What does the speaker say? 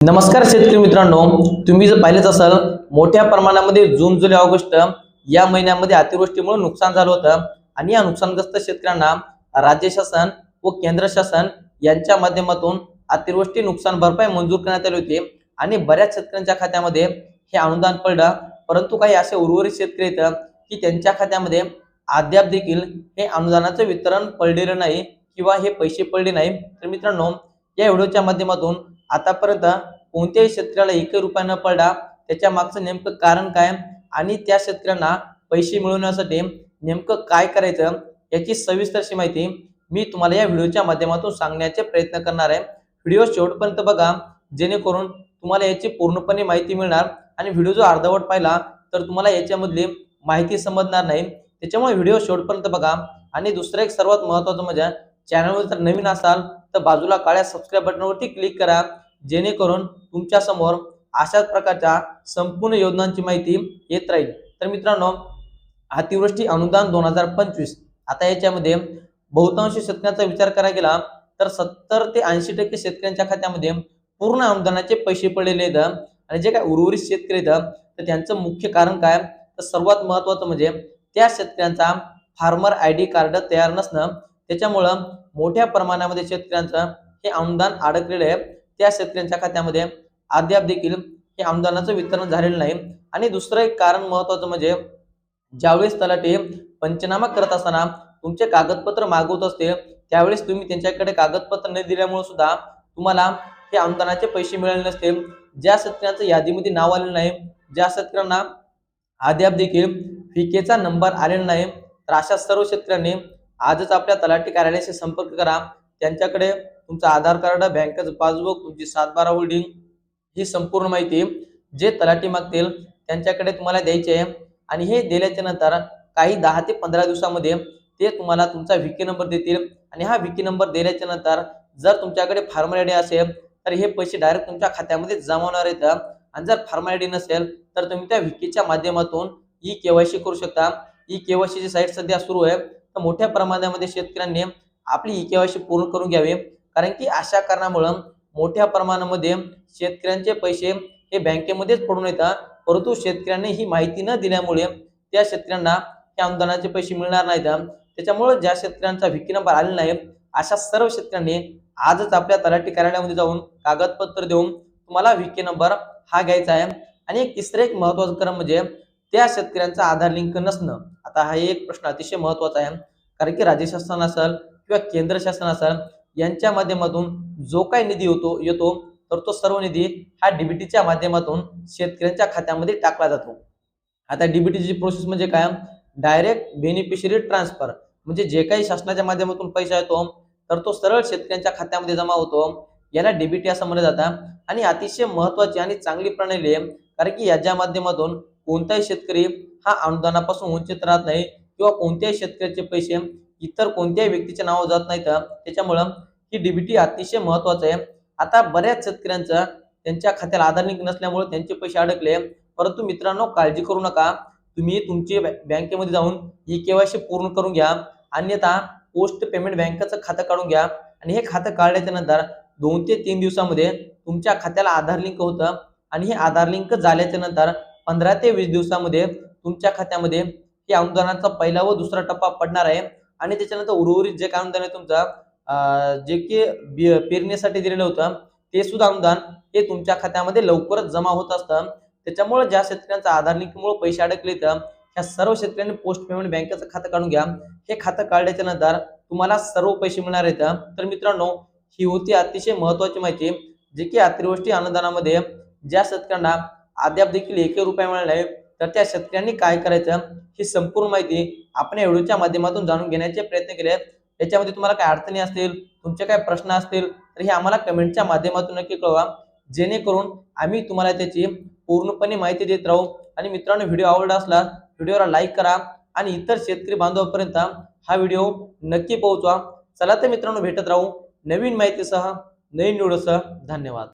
नमस्कार शेतकरी मित्रांनो तुम्ही जर पाहिलेच असाल मोठ्या प्रमाणामध्ये जून जुलै ऑगस्ट या महिन्यामध्ये अतिवृष्टीमुळे नुकसान झालं होतं आणि या नुकसानग्रस्त शेतकऱ्यांना राज्य शासन व केंद्र शासन यांच्या माध्यमातून अतिवृष्टी नुकसान भरपाई मंजूर करण्यात आली होती आणि बऱ्याच शेतकऱ्यांच्या खात्यामध्ये हे अनुदान पडलं. परंतु काही असे उर्वरित शेतकरी आहेत की त्यांच्या खात्यामध्ये अद्याप देखील हे अनुदानाचं वितरण पडलेलं नाही किंवा हे पैसे पडले नाही तर मित्रांनो या व्हिडिओच्या माध्यमातून आतापर्यंत कोणत्याही शेतकऱ्याला एकही रुपया न पडला त्याच्या मागचं नेमकं कारण काय आणि त्या शेतकऱ्यांना पैसे मिळवण्यासाठी नेमकं काय करायचं याची सविस्तरशी माहिती मी तुम्हाला या व्हिडिओच्या माध्यमातून सांगण्याचे प्रयत्न करणार आहे. व्हिडिओ शेवटपर्यंत बघा जेणेकरून तुम्हाला याची पूर्णपणे माहिती मिळणार आणि व्हिडिओ जो अर्धवट पाहिला तर तुम्हाला याच्यामधली माहिती समजणार नाही. त्याच्यामुळे व्हिडिओ शेवटपर्यंत बघा आणि दुसरं एक सर्वात महत्वाचं म्हणजे चॅनलवर जर नवीन असाल तर बाजूला काळ्या सबस्क्राईब बटनवरती क्लिक करा जेणेकरून तुमच्यासमोर अशाच प्रकारच्या संपूर्ण योजनांची माहिती येत राहील. तर मित्रांनो अतिवृष्टी अनुदान दोन हजार पंचवीस. आता याच्यामध्ये बहुतांश शेतकऱ्यांचा विचार करायला गेला तर सत्तर ते ऐंशी टक्के शेतकऱ्यांच्या खात्यामध्ये पूर्ण अनुदानाचे पैसे पडलेले आहेत. आणि जे काय उर्वरित शेतकरी आहेत तर त्यांचं मुख्य कारण काय? तर सर्वात महत्वाचं म्हणजे त्या शेतकऱ्यांचा फार्मर आय डी कार्ड तयार नसणं त्याच्यामुळं मोठ्या प्रमाणामध्ये शेतकऱ्यांचं हे अनुदान अडकलेलं आहे. त्या शेतकऱ्यांच्या खात्यामध्ये अद्याप देखील हे अनुदानाचं वितरण झालेलं नाही. आणि दुसरं एक कारण महत्वाचं म्हणजे ज्यावेळेस तलाठी पंचनामा करत असताना तुमचे कागदपत्र मागवत असते त्यावेळेस तुम्ही त्यांच्याकडे कागदपत्र न दिल्यामुळे सुद्धा तुम्हाला हे अनुदानाचे पैसे मिळाले नसते. ज्या शेतकऱ्यांचं यादीमध्ये नाव आलेलं नाही ज्या शेतकऱ्यांना अद्याप देखील फिकेचा नंबर आलेला नाही तर अशा सर्व शेतकऱ्यांनी आजच आपल्या तलाठी कार्यालयाशी संपर्क करा. त्यांच्याकडे तुमचं आधार कार्ड बँकेचं पासबुक तुमची सातबारा होल्डिंग ही संपूर्ण माहिती जे तलाठी मागतील त्यांच्याकडे तुम्हाला द्यायची आहे. आणि हे दिल्याच्या नंतर काही दहा ते पंधरा दिवसामध्ये ते तुम्हाला तुमचा विकी नंबर देतील. आणि हा विकी नंबर दिल्याच्या नंतर जर तुमच्याकडे फार्मर आय असेल तर हे पैसे डायरेक्ट तुमच्या खात्यामध्ये जमा होणार येतं आणि जर फार्मर आय नसेल तर तुम्ही त्या विकीच्या माध्यमातून ई केवायसी करू शकता. ई केवायसीची साईट सध्या सुरू आहे. तर मोठ्या प्रमाणामध्ये शेतकऱ्यांनी आपली ई केवायसी पूर्ण करून घ्यावी. कारण की अशा कारणामुळं मोठ्या प्रमाणामध्ये शेतकऱ्यांचे पैसे हे बँकेमध्येच पडून येतात. परंतु शेतकऱ्यांनी ही माहिती न दिल्यामुळे त्या शेतकऱ्यांना हे अनुदानाचे पैसे मिळणार नाहीत. त्याच्यामुळे ज्या शेतकऱ्यांचा विकी नंबर आलेला नाही अशा सर्व शेतकऱ्यांनी आजच आपल्या तलाठी कार्यालयामध्ये जाऊन कागदपत्र देऊन तुम्हाला विकी नंबर हा घ्यायचा आहे. आणि एक तिसरं एक महत्वाचं क्रम म्हणजे त्या शेतकऱ्यांचा आधार लिंक नसणं आता हा एक प्रश्न अतिशय महत्त्वाचा आहे. कारण की राज्य शासन असेल किंवा केंद्र शासन असेल यांच्या माध्यमातून जो काही निधी होतो येतो तर तो सर्व निधी हा डीबीटीच्या माध्यमातून शेतकऱ्यांच्या खात्यामध्ये टाकला जातो. आता डीबीटीची प्रोसेस म्हणजे काय? डायरेक्ट बेनिफिशरी ट्रान्सफर म्हणजे जे काही शासनाच्या माध्यमातून पैसा येतो तर तो सरळ शेतकऱ्यांच्या खात्यामध्ये जमा होतो. याला डीबीटी असं म्हणलं जातं. आणि अतिशय महत्वाची आणि चांगली प्रणाली आहे कारण की याच्या माध्यमातून कोणताही शेतकरी हा अनुदानापासून वंचित राहत नाही किंवा कोणत्याही शेतकऱ्याचे पैसे इतर कोणत्याही व्यक्तीच्या नावावर जात नाहीत. त्याच्यामुळं ही डीबीटी अतिशय महत्वाचं आहे. आता बऱ्याच शेतकऱ्यांचं त्यांच्या खात्याला आधार लिंक नसल्यामुळे त्यांचे पैसे अडकले. परंतु मित्रांनो काळजी करू नका. तुम्ही तुमची बॅ- बँकेमध्ये जाऊन ई केवायसी पूर्ण करून घ्या. अन्यथा पोस्ट पेमेंट बँकेचं खातं काढून घ्या. आणि हे खातं काढल्याच्या नंतर दोन ते तीन दिवसामध्ये तुमच्या खात्याला आधार लिंक होतं. आणि हे आधार लिंक झाल्याच्यानंतर पंधरा ते वीस दिवसामध्ये तुमच्या खात्यामध्ये हे अनुदानाचा पहिला व दुसरा टप्पा पडणार आहे. आणि त्याच्यानंतर उर्वरित जे काय अनुदान आहे तुमचं जे की पेरणीसाठी दिलेलं होतं ते सुद्धा अनुदान हे तुमच्या खात्यामध्ये लवकरच जमा होत असतं. त्याच्यामुळे ज्या शेतकऱ्यांचा आधार लिंकमुळे पैसे अडकले तर ह्या सर्व शेतकऱ्यांनी पोस्ट पेमेंट बँकेचं खातं काढून घ्या. हे खातं काढल्याच्या नंतर तुम्हाला सर्व पैसे मिळणार आहेत. तर मित्रांनो ही होती अतिशय महत्वाची माहिती जे की अतिवृष्टी अनुदानामध्ये ज्या शेतकऱ्यांना अद्याप देखील एकही रुपया मिळाला आहे तर त्या शेतकऱ्यांनी काय करायचं ही संपूर्ण माहिती आपण या व्हिडिओच्या माध्यमातून जाणून घेण्याचे प्रयत्न केले याच्यामध्ये तुम्हाला काय अडचणी असतील तुमचे काय प्रश्न असतील तर हे आम्हाला कमेंटच्या माध्यमातून नक्की कळवा. जेणेकरून आम्ही तुम्हाला त्याची पूर्णपणे माहिती देत राहू. आणि मित्रांनो व्हिडिओ आवडला असला व्हिडिओला लाईक करा आणि इतर शेतकरी बांधवापर्यंत हा व्हिडिओ नक्की पोहोचवा. चला तर मित्रांनो भेटत राहू नवीन माहितीसह नवीन व्हिडिओसह. धन्यवाद.